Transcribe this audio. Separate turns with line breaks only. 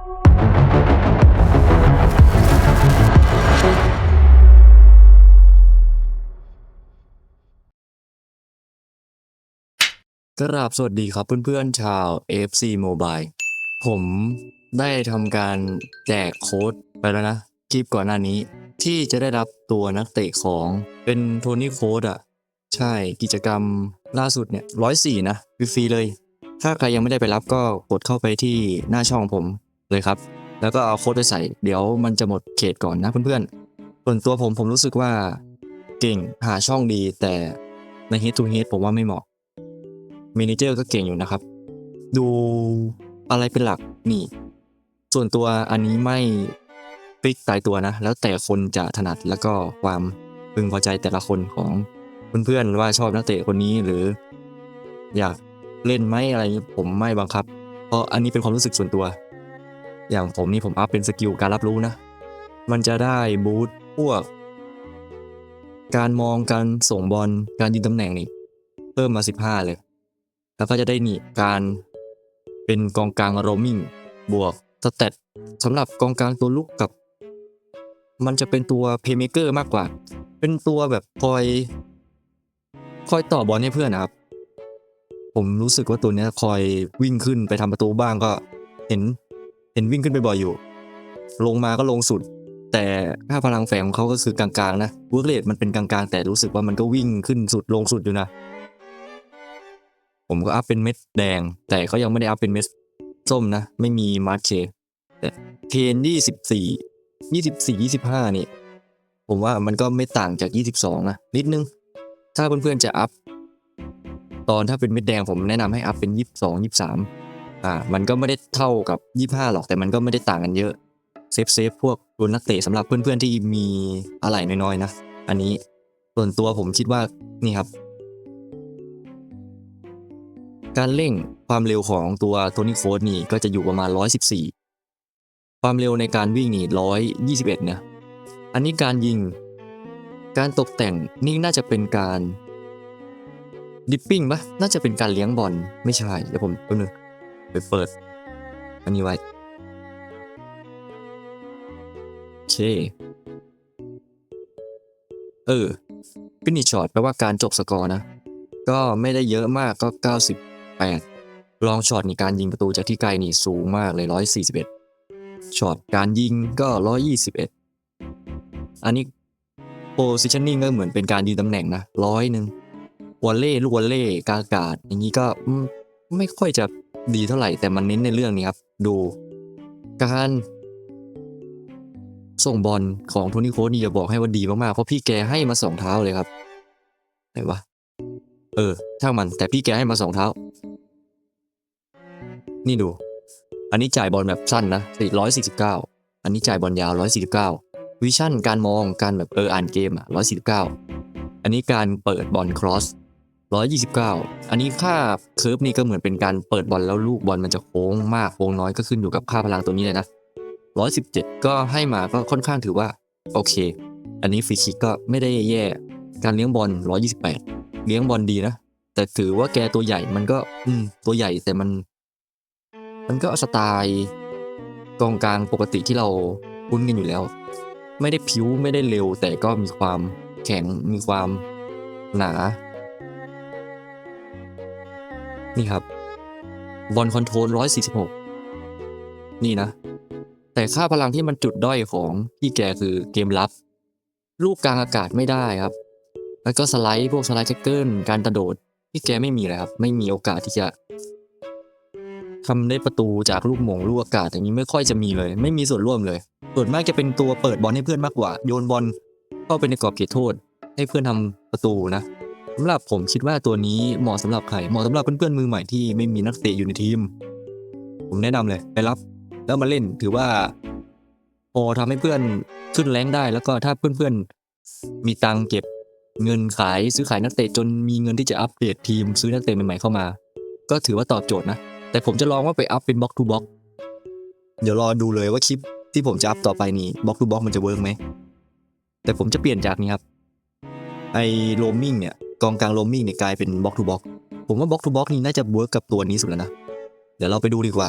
กราบสวัสดีครับเพื่อนๆชาว FC Mobile ผมได้ทำการแจกโค้ดไปแล้วนะคลิปก่อนหน้านี้ ที่จะได้รับตัวนักเตะของเป็นโทนี่โค้ดอะ ใช่กิจกรรมล่าสุดเนี่ยร้อยสี่นะฟรีเลย ถ้าใครยังไม่ได้ไปรับก็กดเข้าไปที่หน้าช่องผม เลยครับ แล้วก็เอาโค้ดไปใส่ เดี๋ยวมันจะหมดเขตก่อนนะเพื่อนๆ ส่วนตัวผมผมรู้สึกว่าเก่งหาช่องดี แต่ใน Head to Head ผมว่าไม่เหมาะมเนเจอร์ก็เก่งอยู่นะครับ ดูอะไรเป็นหลักนี่ ส่วนตัวอันนี้ไม่ฟิกตายตัวนะ แล้วแต่คนจะถนัดแล้วก็ความพึงพอใจแต่ละคนของเพื่อนๆว่าชอบนักเตะคนนี้หรือ อยากเล่นไหมอะไรนี้ผมไม่บังคับ เพราะอันนี้เป็นความรู้สึกส่วนตัว อย่างผมนี่ผมอัพเป็นสกิลการรับรู้นะ มันจะได้บูทพวก การมองการส่งบอลการยืนตำแหน่งนี่เพิ่มมา 15 เลย แล้วก็จะได้นี่การเป็นกองกลางโรมิงบวกสเตตสำหรับกองกลางตัวลุกกับ มันจะเป็นตัวเพย์เมเกอร์มากกว่า เป็นตัวแบบคอย คอยต่อบอลให้เพื่อนนะครับ ผมรู้สึกว่าตัวนี้คอยวิ่งขึ้นไปทำประตูบ้างก็เห็น เห็นวิ่งขึ้นไปบ่อยอยู่ ลงมาก็ลงสุด แต่ค่าพลังแฝงของเขาก็คือกลางๆนะเวิร์กเรทมันเป็นกลางๆ แต่รู้สึกว่ามันก็วิ่งขึ้นสุดลงสุดอยู่นะ ผมก็อัพเป็นเม็ดแดง แต่เขายังไม่ได้อัพเป็นเม็ดส้มนะ ไม่มีมาร์เชแต่เทนยี่สิบสี่ยี่สิบสี่ยี่สิบห้านี่ ผมว่ามันก็ไม่ต่างจากยี่สิบสองนะนิดนึง ถ้าเพื่อนๆจะอัพ ตอนถ้าเป็นเม็ดแดงผมแนะนำให้อัพเป็นยี่สิบสองยี่สิบสาม อ่ามันก็ไม่ได้เท่ากับยี่ห้าหรอกแต่มันก็ไม่ได้ต่างกันเยอะเซฟเซฟพวกตัวนักเตะสำหรับเพื่อนๆที่มีอะไรน้อยๆนะ อันนี้ส่วนตัวผมคิดว่านี่ครับ การเร่งความเร็วของตัวโทนี่โค้ดนี่ก็จะอยู่ประมาณ 114 ความเร็วในการวิ่งนี่ 121เนี่ยอันนี้การยิง การตกแต่งนี่น่าจะเป็นการดิปปิ้งปะน่าจะเป็นการเลี้ยงบอลไม่ใช่เดี๋ยวผมแป๊บนึง ไปเปิด อันนี้ไว้โอเค เออฟินิชช็อตแปลว่าการจบสกอร์นะ ก็ไม่ได้เยอะมากก็ 98 ลองช็อตในการยิงประตูจากที่ไกลนี่สูงมากเลย 141 ช็อตการยิงก็ 121 อันนี้ positioning ก็เหมือนเป็นการยืนตำแหน่งนะร้อยหนึ่งวอลเล่ลูกวอลเล่กากาศอย่างนี้ก็ไม่ค่อยจะ ดีเท่าไหร่ แต่มันเน้นในเรื่องนี้ครับ ดูการส่งบอลของโทนี่โค้ดนี่จะบอกให้ว่าดีมากๆ เพราะพี่แกให้มาสองเท้าเลยครับไหนวะ เออ ช่างมัน แต่พี่แกให้มาสองเท้า นี่ดู อันนี้จ่ายบอลแบบสั้นนะร้อยสี่สิบเก้าอันนี้จ่ายบอลยาวร้อยสี่สิบเก้าวิชั่นการมองการแบบเอออ่านเกมอะร้อยสี่สิบเก้าอันนี้การเปิดบอลครอส ร้อยยี่สิบเก้าอันนี้ค่าเคิร์ฟนี่ก็เหมือนเป็นการเปิดบอลแล้วลูกบอลมันจะโค้งมากโค้งน้อยก็ขึ้นอยู่กับค่าพลังตัวนี้เลยนะร้อยสิบเจ็ดก็ให้มาก็ค่อนข้างถือว่า โอเค อันนี้ฟรีคิกก็ไม่ได้แย่ การเลี้ยงบอลร้อยี่สิบแปดเลี้ยงบอลดีนะ แต่ถือว่าแกตัวใหญ่มันก็ อืม ตัวใหญ่แต่มัน มันก็สไตล์กองกลางปกติที่เราคุ้นกันอยู่แล้ว ไม่ได้ผิวไม่ได้เร็ว แต่ก็มีความแข็งมีความหนา นี่ครับบอลคอนโทรลร้อยสี่สิบหกนี่นะ แต่ค่าพลังที่มันจุดด้อยของพี่แกคือเกมรับ ลูกกลางอากาศไม่ได้ครับ แล้วก็สไลด์พวกสไลด์แจ็คเกิลการกระโดด พี่แกไม่มีเลยครับ ไม่มีโอกาสที่จะทำได้ประตูจากลูกหม่งลูกอากาศอย่างนี้ไม่ค่อยจะมีเลย ไม่มีส่วนร่วมเลย ส่วนมากจะเป็นตัวเปิดบอลให้เพื่อนมากกว่า โยนบอลเข้าไปในกรอบเขตโทษ ให้เพื่อนทำประตูนะำหรับผมคิดว่าตัวนี้เหมาะสำหรับใครเหมาะสำหรับเพื่อนๆมือใหม่ที่ไม่มีนักเตะอยู่ในทีม ผมแนะนำเลยไปรับ แล้วมาเล่นถือว่าพอทำให้เพื่อนขึ้นแรงได้ แล้วก็ถ้าเพื่อนๆมีตังค์เก็บเงินขายซื้อขายนักเตะจนมีเงินที่จะอัปเดตทีม ซื้อนักเตะใหม่ๆเข้ามา ก็ถือว่าตอบโจทย์นะ แต่ผมจะลองว่าไปอัพเป็นบล็อกทูบล็อกเดี๋ยวรอดูเลยว่าคลิปที่ผมจะอัพต่อไปนี่บล็อกทูบล็อกมันจะเวิร์กไหมแต่ผมจะเปลี่ยนจากนี้ครับไอโรมมิ่งเนี่ย กองกลางโรมมิ่งเนี่ยกลายเป็นบล็อกทูบล็อกผมว่าบล็อกทูบล็อกนี่น่าจะเวิร์กกับตัวนี้สุดแล้วนะ เดี๋ยวเราไปดูดีกว่า